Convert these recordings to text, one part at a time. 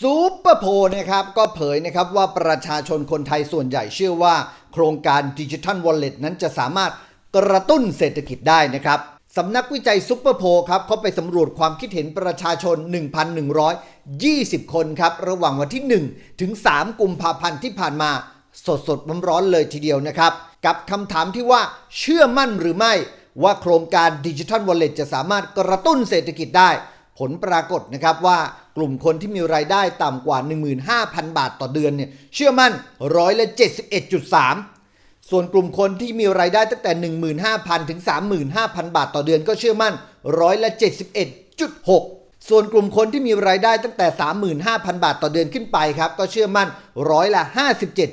ซูเปอร์โพลนะครับก็เผยนะครับว่าประชาชนคนไทยส่วนใหญ่เชื่อว่า โครงการดิจิทัลวอลเล็ตนั้นจะสามารถกระตุ้นเศรษฐกิจได้นะครับสำนักวิจัยซูเปอร์โพลครับเขาไปสำรวจความคิดเห็นประชาชน 1,120 คนครับ ระหว่างวันที่ 1 ถึง 3 กุมภาพันธ์ที่ผ่านมาสดสดๆร้อนๆเลยทีเดียวนะครับ กับคำถามที่ว่าเชื่อมั่นหรือไม่ ว่าโครงการดิจิทัลวอลเล็ตจะสามารถกระตุ้นเศรษฐกิจได้ ผลปรากฏนะครับว่า กลุ่มคนที่มีรายได้ต่ำกว่า 15,000 บาทต่อเดือนเนี่ยเชื่อมั่นร้อยละ71.3 ส่วนกลุ่มคนที่มีรายได้ตั้งแต่ 15,000 ถึง 35,000 บาทต่อเดือนก็เชื่อมั่นร้อยละ71.6 ส่วนกลุ่มคนที่มีรายได้ตั้งแต่ 35,000 บาทต่อเดือนขึ้นไปครับก็เชื่อมั่นร้อยละ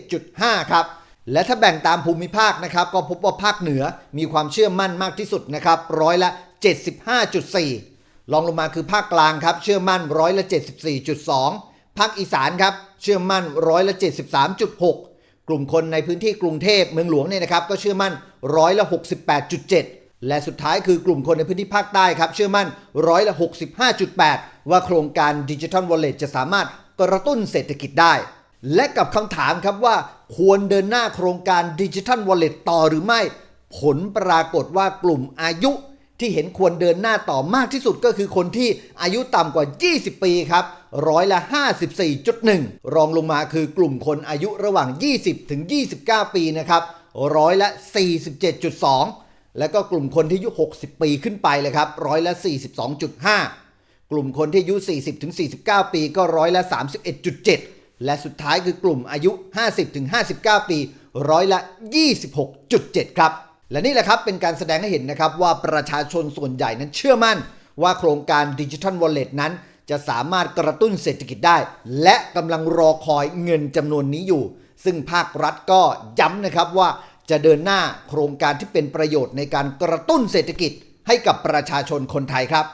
57.5 ครับและถ้าแบ่งตามภูมิภาคนะครับก็พบว่าภาคเหนือมีความเชื่อมั่นมากที่สุดนะครับร้อยละ 75.4 รองลงมาคือภาคกลางครับ เชื่อมั่นร้อยละ74.2 ภาคอีสานครับ เชื่อมั่นร้อยละ73.6 กลุ่มคนในพื้นที่กรุงเทพเมืองหลวงเนี่ยนะครับ ก็เชื่อมั่นร้อยละ68.7 และสุดท้ายคือกลุ่มคนในพื้นที่ภาคใต้ครับ เชื่อมั่นร้อยละ65.8 ว่าโครงการดิจิทัลวอลเล็ตจะสามารถกระตุ้นเศรษฐกิจได้ และกับคำถามครับว่าควรเดินหน้าโครงการดิจิทัลวอลเล็ตต่อหรือไม่ ผลปรากฏว่ากลุ่มอายุ ที่เห็นควรเดินหน้าต่อมากที่สุดก็คือคนที่อายุต่ำกว่า 20 ปีครับร้อยละ 54.1 รองลงมาคือกลุ่มคนอายุระหว่าง 20 ถึง 29 ปีนะครับร้อยละ 47.2 แล้วก็กลุ่มคนที่อายุ 60 ปีขึ้นไปเลยครับร้อยละ 42.5 กลุ่มคนที่อายุ 40 ถึง 49 ปีก็ร้อยละ 31.7 และสุดท้ายคือกลุ่มอายุ 50 ถึง 59 ปีร้อยละ 26.7 ครับ และนี่แหละครับเป็นการแสดงให้เห็นนะครับว่าประชาชนส่วนใหญ่นั้นเชื่อมั่น ว่าโครงการดิจิทัลวอลเล็ตนั้น จะสามารถกระตุ้นเศรษฐกิจได้ และกำลังรอคอยเงินจำนวนนี้อยู่ ซึ่งภาครัฐก็ย้ำนะครับว่าจะเดินหน้าโครงการที่เป็นประโยชน์ในการกระตุ้นเศรษฐกิจให้กับประชาชนคนไทยครับ